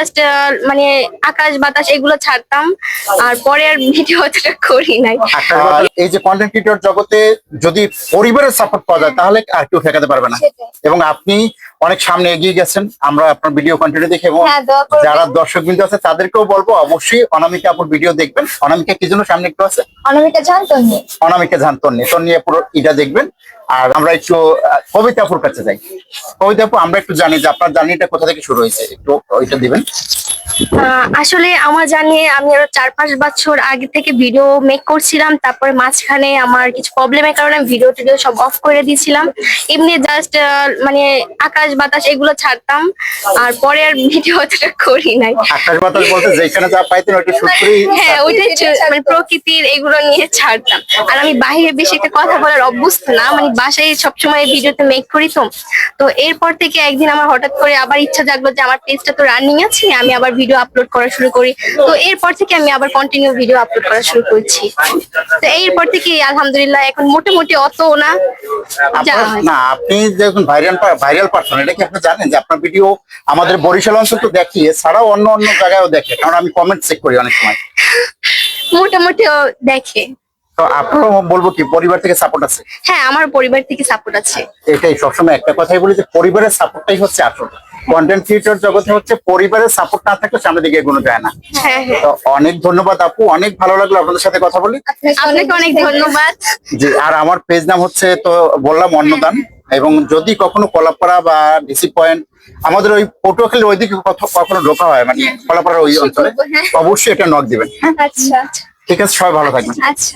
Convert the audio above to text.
Just মানে আকাশ বাতাস এগুলো ছাড়তাম। আর পরে আর ভিডিও অতটা করি নাই। আর এই যে কন্টেন্ট ক্রিয়েটর জগতে যদি পরিবারের সাপোর্ট পাওয়া যায় তাহলে আর কেউ ঠেকাতে পারবে না। এবং আপনি অনেক সামনে এগিয়ে গেছেন। আমরা আপনার ভিডিও কন্টেন্ট দেখে এবং হ্যাঁ। যারা দর্শক বিন্দু আছে তাদেরকেও বলব অবশ্যই অনামিকা আপুর ভিডিও দেখবেন। অনামিকা কি জন্য সামনে একটু আছে? অনামিকা জানতেন অনামিকা জান তন্নি তন্নি পুরো এটা দেখবেন। আর আমরা একটু কবিতা আপুর কাছে যাই। কবিতা আপু আমরা একটু জানি যে আপনার জার্নিটা কোথা থেকে শুরু হয়েছে, একটু ওইটা দিবেন। আসলে আমার জানিয়ে আমি আরও চার পাঁচ বছর আগে থেকে ভিডিও মেক করছিলাম তারপরে মাঝখানে আমার কিছু প্রবলেমের কারণে ভিডিও টিডিও সব অফ করে দিয়েছিলাম। এমনি জাস্ট মানে আকাশ বাতাস এগুলো ছাড়তাম আর পরে আর ভিডিও অতটা করি নাই। আকাশ বাতাস বলতে যেখানে যা পাইতেন শুট করেই হ্যাঁ ওইটাই মানে প্রকৃতির এগুলো নিয়ে ছাড়তাম। আর আমি বাইরে বেশি একটা কথা বলার অভ্যস্ত না মানে বাসায় সবসময় ভিডিওতে মেক করি তো। তো এরপর থেকে একদিন আমার হঠাৎ করে আবার ইচ্ছা জাগলো যে আমার পেজটা তো রানিং আছে আমি আবার ভিডিও আপলোড করা শুরু করি। তো এরপর থেকে আমি আবার কন্টিনিউ ভিডিও আপলোড করা শুরু করছি। তো এরপর থেকে আলহামদুলিল্লাহ এখন মোটামুটি অত না। না আপনি যখন ভাইরাল ভাইরাল পারসন এটা কি আপনি জানেন যে আপনার ভিডিও আমাদের বরিশাল অঞ্চল তো দেখিয়ে ছাড়াও অন্য অন্য জায়গায়ও দেখে কারণ আমি কমেন্ট চেক করি অনেক সময়। মোটামুটি দেখে। তো আপনারও বলব কি পরিবার থেকে সাপোর্ট আছে? হ্যাঁ আমার পরিবার থেকে সাপোর্ট আছে। এটাই সবসময় একটা কথাই বলি যে পরিবারের সাপোর্টটাই হচ্ছে আসল। কন্টেন্ট ক্রিয়েটর জগতে হচ্ছে পরিবারের সাপোর্ট না থাকলে সামনের দিকে এগোনো যায় না। হ্যাঁ হ্যাঁ। তো অনেক ধন্যবাদ আপু অনেক ভালো লাগল আপনাদের সাথে কথা বলি। আপনাকে অনেক ধন্যবাদ। যে আর আমার পেজ নাম হচ্ছে তো বললাম অন্নদান এবং যদি কখনো কলাপাড়া বা ডিসি পয়েন্ট আমাদের ওই পটুয়াখালীর ওইদিকে কখনো ঢোকা হয়? মানে কলাপাড়ার ওই অঞ্চলে। হ্যাঁ। অবশ্যই এটা নক দিবেন হ্যাঁ? আচ্ছা। ঠিক আছে সবাই ভালো থাকবেন। আচ্ছা।